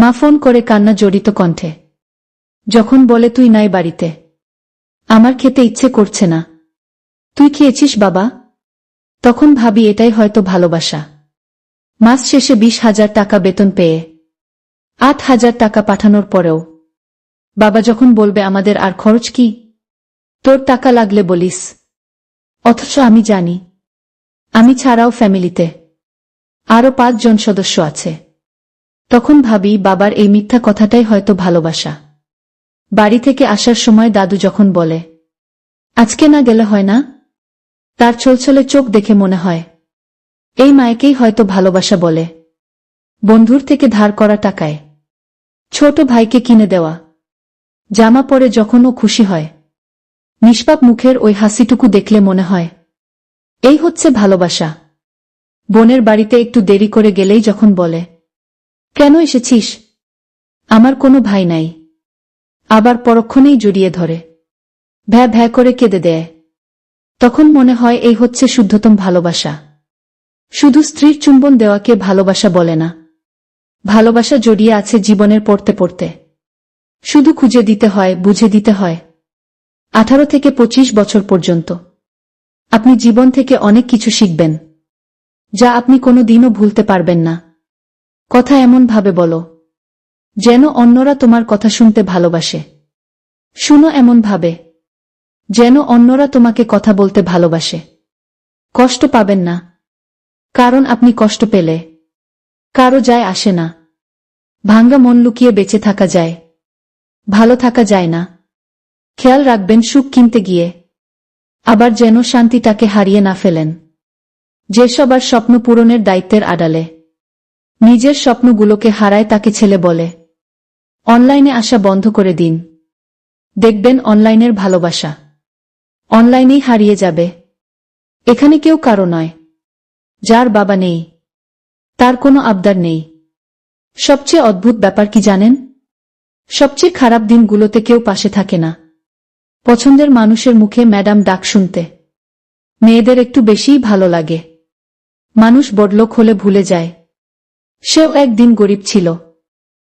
মা ফোন করে কান্না জড়িত কণ্ঠে। যখন বলে, তুই নাই বাড়িতে। আমার খেতে ইচ্ছে করছে না। তুই খেয়েছিস বাবা? তখন ভাবি, এটাই হয়তো ভালোবাসা। মাস শেষে বিশ হাজার টাকা বেতন পেয়ে, আট হাজার টাকা পাঠানোর পরেও। বাবা যখন বলবে, আমাদের আর খরচ কি? তোর টাকা লাগলে বলিস। অথচ আমি জানি, আমি ছাড়াও ফ্যামিলিতে। আরও পাঁচজন সদস্য আছে। তখন ভাবি, বাবার এই মিথ্যা কথাটাই হয়তো ভালোবাসা। বাড়ি থেকে আসার সময় দাদু যখন বলে, আজকে না গেলে হয় না? তার ছলছলে চোখ দেখে মনে হয়, এই মায়েকেই হয়তো ভালোবাসা বলে। বন্ধুর থেকে ধার করা টাকায়, ছোট ভাইকে কিনে দেওয়া। জামা পরে যখন ও খুশি হয়, নিষ্পাপ মুখের ওই হাসিটুকু দেখলে মনে হয়, এই হচ্ছে ভালোবাসা। বোনের বাড়িতে একটু দেরি করে গেলেই যখন বলে কেন এসেছিস? আমার কোনো ভাই নাই। আবার পরক্ষণেই জড়িয়ে ধরে। ভ্যা ভ্যা করে কেঁদে দেয়। তখন মনে হয় এই হচ্ছে শুদ্ধতম ভালোবাসা। শুধু স্ত্রীর চুম্বন দেওয়াকে ভালোবাসা বলে না। ভালোবাসা জড়িয়ে আছে জীবনের পড়তে পড়তে। শুধু খুঁজে দিতে হয়, বুঝে দিতে হয়। আঠারো থেকে পঁচিশ বছর পর্যন্ত। আপনি জীবন থেকে অনেক কিছু শিখবেন। যা আপনি কোনো দিনও ভুলতে পারবেন না। কথা এমন ভাবে বলো, যেন অন্যরা তোমার কথা শুনতে ভালোবাসে। শুনো এমন ভাবে, যেন অন্যরা তোমাকে কথা বলতে ভালোবাসে। কষ্ট পাবেন না, কারণ আপনি কষ্ট পেলে। কারও যায় আসে না, ভাঙ্গা মন লুকিয়ে বেঁচে থাকা যায়। ভালো থাকা যায় না। খেয়াল রাখবেন সুখ কিনতে গিয়ে, আবার যেন শান্তিটাকে হারিয়ে না ফেলেন। যে সবার স্বপ্ন পূরণের দায়িত্বের আড়ালে। নিজের স্বপ্নগুলোকে হারায় তাকে ছেলে বলে। অনলাইনে আসা বন্ধ করে দিন। দেখবেন অনলাইনের ভালোবাসা। অনলাইনেই হারিয়ে যাবে। এখানে কেউ কারও নয়। যার বাবা নেই। তার কোনো আবদার নেই। সবচেয়ে অদ্ভুত ব্যাপার কি জানেন? সবচেয়ে খারাপ দিনগুলোতে কেউ পাশে থাকে না। পছন্দের মানুষের মুখে ম্যাডাম ডাক শুনতে। মেয়েদের একটু বেশিই ভালো লাগে। মানুষ বড়লোক হলে ভুলে যায়। সেও একদিন গরিব ছিল।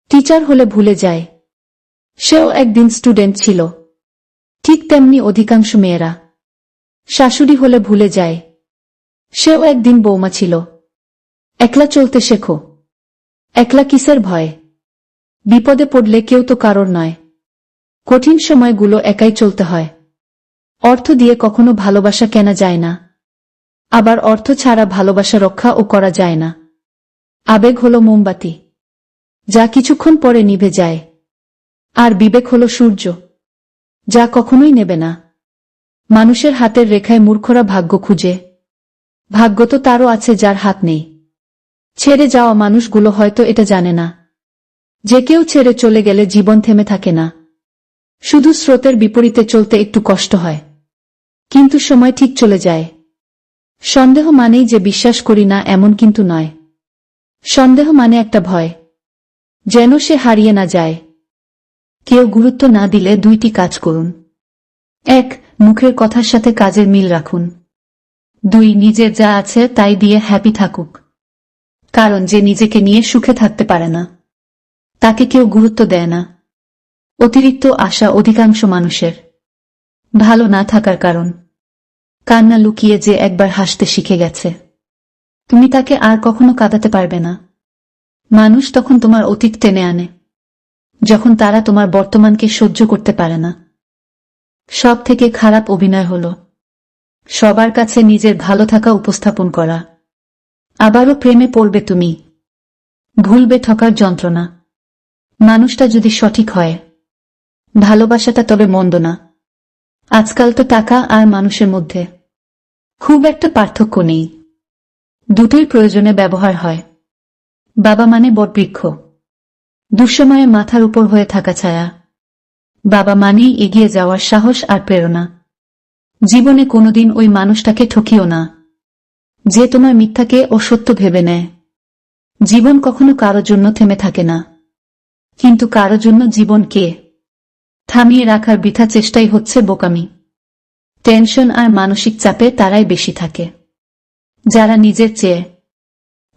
টিচার হলে ভুলে যায়। সেও একদিন স্টুডেন্ট ছিল। ঠিক তেমনি অধিকাংশ মেয়েরা। শাশুড়ি হলে ভুলে যায়। সেও একদিন বৌমা ছিল। একলা চলতে শেখো। একলা কিসের ভয়? বিপদে পড়লে কেউ তো কারোর নয়। কঠিন সময়গুলো একাই চলতে হয়। অর্থ দিয়ে কখনো ভালোবাসা কেনা যায় না। আবার অর্থ ছাড়া ভালোবাসা রক্ষা ও করা যায় না। আবেগ হল মোমবাতি, যা কিছুক্ষণ পরে নিভে যায়। আর বিবেক হল সূর্য, যা কখনোই নেবে না। মানুষের হাতের রেখায় মূর্খরা ভাগ্য খুঁজে। ভাগ্য তো তারও আছে যার হাত নেই। ছেড়ে যাওয়া মানুষগুলো হয়তো এটা জানে না। যে কেউ ছেড়ে চলে গেলে জীবন থেমে থাকে না। শুধু স্রোতের বিপরীতে চলতে একটু কষ্ট হয়। কিন্তু সময় ঠিক চলে যায়। সন্দেহ মানেই যে বিশ্বাস করি না এমন কিন্তু নয়। সন্দেহ মানে একটা ভয়। যেন সে হারিয়ে না যায়। কেউ গুরুত্ব না দিলে দুইটি কাজ করুন। এক, মুখের কথার সাথে কাজের মিল রাখুন। দুই নিজের যা আছে তাই দিয়ে হ্যাপি থাকুক। কারণ যে নিজেকে নিয়ে সুখে থাকতে পারে না, তাকে কেউ গুরুত্ব দেয় না। অতিরিক্ত আশা অধিকাংশ মানুষের। ভালো না থাকার কারণ। কান্না লুকিয়ে যে একবার হাসতে শিখে গেছে। তুমি তাকে আর কখনো কাঁদাতে পারবে না। মানুষ তখন তোমার অতীত টেনে আনে, যখন তারা তোমার বর্তমানকে সহ্য করতে পারে না। সব থেকে খারাপ অভিনয় হল, সবার কাছে নিজের ভালো থাকা উপস্থাপন করা। আবারও প্রেমে পড়বে তুমি, ভুলবে ঠকার যন্ত্রণা। মানুষটা যদি সঠিক হয়, ভালোবাসাটা তবে মন্দ না। আজকাল তো টাকা আর মানুষের মধ্যে খুব একটা পার্থক্য নেই। দুটোই প্রয়োজনে ব্যবহার হয়। বাবা মানে বটবৃক্ষ। দুঃসময়ে মাথার উপর হয়ে থাকা ছায়া। বাবা মানেই এগিয়ে যাওয়ার সাহস আর প্রেরণা। জীবনে কোনোদিন ওই মানুষটাকে ঠকিও না। যে তোমার মিথ্যাকে ও সত্য ভেবে নেয়। জীবন কখনো কারও জন্য থেমে থাকে না। কিন্তু কারও জন্য জীবন কে? থামিয়ে রাখার বৃথা চেষ্টাই হচ্ছে বোকামি। টেনশন আর মানসিক চাপে তারাই বেশি থাকে। যারা নিজের চেয়ে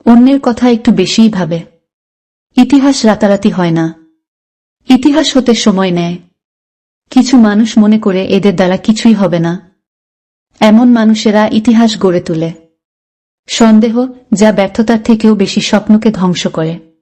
অন্যের কথা একটু বেশিই ভাবে। ইতিহাস রাতারাতি হয় না। ইতিহাস হতে সময় নেয়। কিছু মানুষ মনে করে এদের দ্বারা কিছুই হবে না। এমন মানুষেরা ইতিহাস গড়ে তোলে। সন্দেহ যা ব্যর্থতার থেকেও বেশি স্বপ্নকে ধ্বংস করে।